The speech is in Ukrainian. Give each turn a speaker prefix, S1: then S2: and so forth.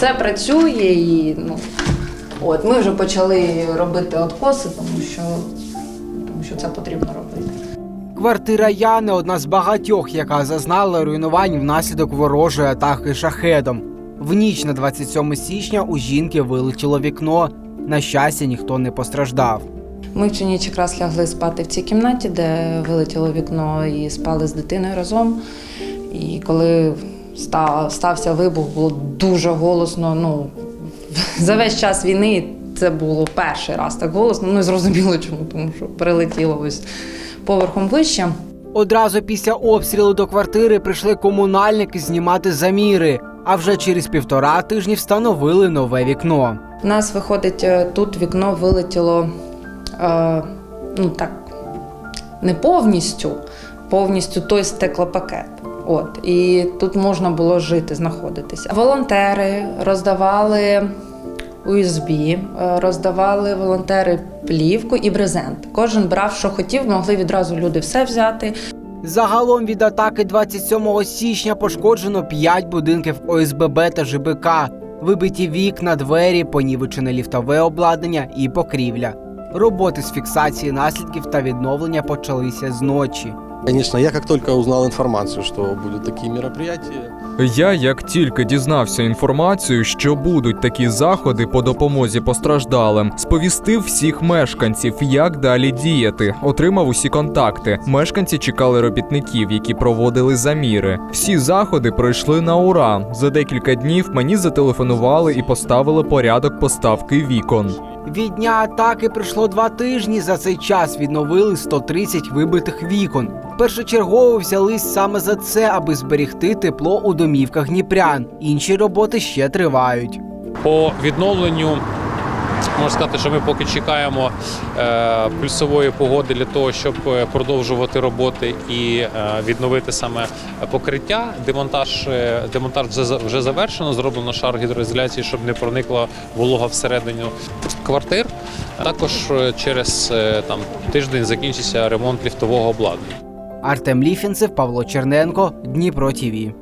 S1: Це працює і ну, от, ми вже почали робити откоси, тому що, тому що це потрібно робити.
S2: Квартира Яни одна з багатьох, яка зазнала руйнувань внаслідок ворожої атаки шахедом. В ніч на 27 січня у жінки вилетіло вікно. На щастя, ніхто не постраждав.
S1: Ми в цю ніч якраз лягли спати в цій кімнаті, де вилетіло вікно, і спали з дитиною разом. І коли стався вибух, було дуже голосно. Ну, за весь час війни це було перший раз так голосно. Ну і зрозуміло чому, тому що прилетіло ось поверхом вище.
S2: Одразу після обстрілу до квартири прийшли комунальники знімати заміри, а вже через півтора тижні встановили нове вікно.
S1: У нас виходить, е, тут вікно вилетіло е, ну так, не повністю, повністю той стеклопакет. От, і тут можна було жити, знаходитися. Волонтери роздавали USB, е, роздавали волонтери плівку і брезент. Кожен брав, що хотів, могли відразу люди все взяти.
S2: Загалом від атаки 27 січня пошкоджено 5 будинків ОСББ та ЖБК, вибиті вікна, двері, понівечене ліфтове обладнання і покрівля. Роботи з фіксації наслідків та відновлення почалися зночі.
S3: Конечно, я как только узнал информацию, что будут такие мероприятия,
S4: Я, як тільки дізнався інформацію, що будуть такі заходи по допомозі постраждалим, сповістив всіх мешканців, як далі діяти. Отримав усі контакти. Мешканці чекали робітників, які проводили заміри. Всі заходи пройшли на ура. За декілька днів мені зателефонували і поставили порядок поставки вікон.
S2: Від дня атаки пройшло два тижні. За цей час відновили 130 вибитих вікон. Першочергово взялись саме за це, аби зберігти тепло у домівках дніпрян. Інші роботи ще тривають.
S5: По відновленню можна сказати, що ми поки чекаємо е, плюсової погоди для того, щоб е, продовжувати роботи і е, відновити саме покриття. Демонтаж, демонтаж вже, за- вже завершено, зроблено шар гідроізоляції, щоб не проникла волога всередину квартир. Також через там тиждень закінчиться ремонт ліфтового обладнання.
S2: Артем Ліфінцев, Павло Черненко, Дніпро ТІВІ.